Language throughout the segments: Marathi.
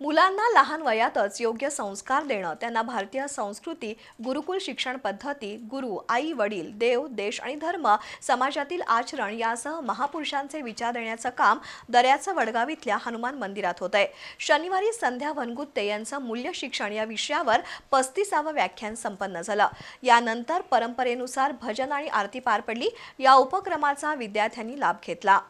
मुलांना लहान वयातच योग्य संस्कार देणं त्यांना भारतीय संस्कृती गुरुकुल शिक्षण पद्धती गुरु आई वडील देव देश आणि धर्म समाजातील आचरण यासह महापुरुषांचे विचार देण्याचं काम दर्याचं वडगाव इथल्या हनुमान मंदिरात होत आहे शनिवारी संध्या वनगुत्ते यांचं मूल्य शिक्षण या विषयावर पस्तीसावं व्याख्यान संपन्न झालं. यानंतर परंपरेनुसार भजन आणि आरती पार पडली. या उपक्रमाचा विद्यार्थ्यांनी लाभ घेतला.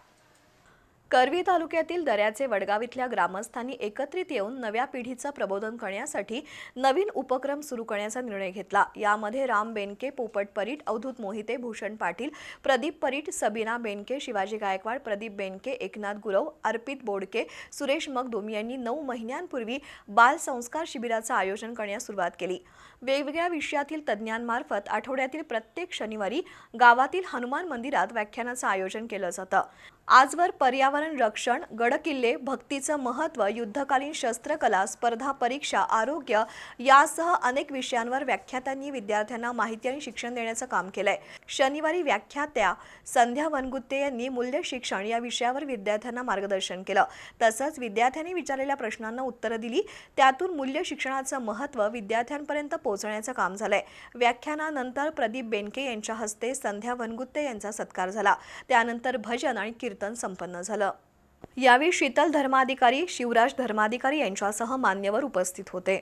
करवी तालुक्यातील दर्याचे वडगाव इथल्या ग्रामस्थांनी एकत्रित येऊन नव्या पिढीचं प्रबोधन करण्यासाठी नवीन उपक्रम सुरू करण्याचा निर्णय घेतला. यामध्ये राम बेनके पोपट परीट अवधूत मोहिते भूषण पाटील प्रदीप परीट सबीना बेनके शिवाजी गायकवाड प्रदीप बेनके एकनाथ गुरव अर्पित बोडके सुरेश मगदुम यांनी नऊ महिन्यांपूर्वी बालसंस्कार शिबिराचं आयोजन करण्यास सुरुवात केली. वेगवेगळ्या विषयातील तज्ज्ञांमार्फत आठवड्यातील प्रत्येक शनिवारी गावातील हनुमान मंदिरात व्याख्यानाचं आयोजन केलं जातं आजवर पर्यावरण पर्यावरण रक्षण गडकिल्ले भक्तीचं महत्त्व युद्धकालीन शस्त्रकला स्पर्धा परीक्षा आरोग्य यासह अनेक विषयांवर व्याख्यात्यांनी विद्यार्थ्यांना माहिती आणि शिक्षण देण्याचं काम केलंय. शनिवारी व्याख्यात्या संध्या वनगुत्ते यांनी मूल्य शिक्षण या विषयावर विद्यार्थ्यांना मार्गदर्शन केलं. तसंच विद्यार्थ्यांनी विचारलेल्या प्रश्नांना उत्तरं दिली. त्यातून मूल्य शिक्षणाचं महत्त्व विद्यार्थ्यांपर्यंत पोहोचण्याचं काम झालंय. व्याख्यानानंतर प्रदीप बेनके यांच्या हस्ते संध्या वनगुत्ते यांचा सत्कार झाला. त्यानंतर भजन आणि कीर्तन संपन्न झालं. यावेळी शीतल धर्माधिकारी शिवराज धर्माधिकारी यांच्यासह मान्यवर उपस्थित होते.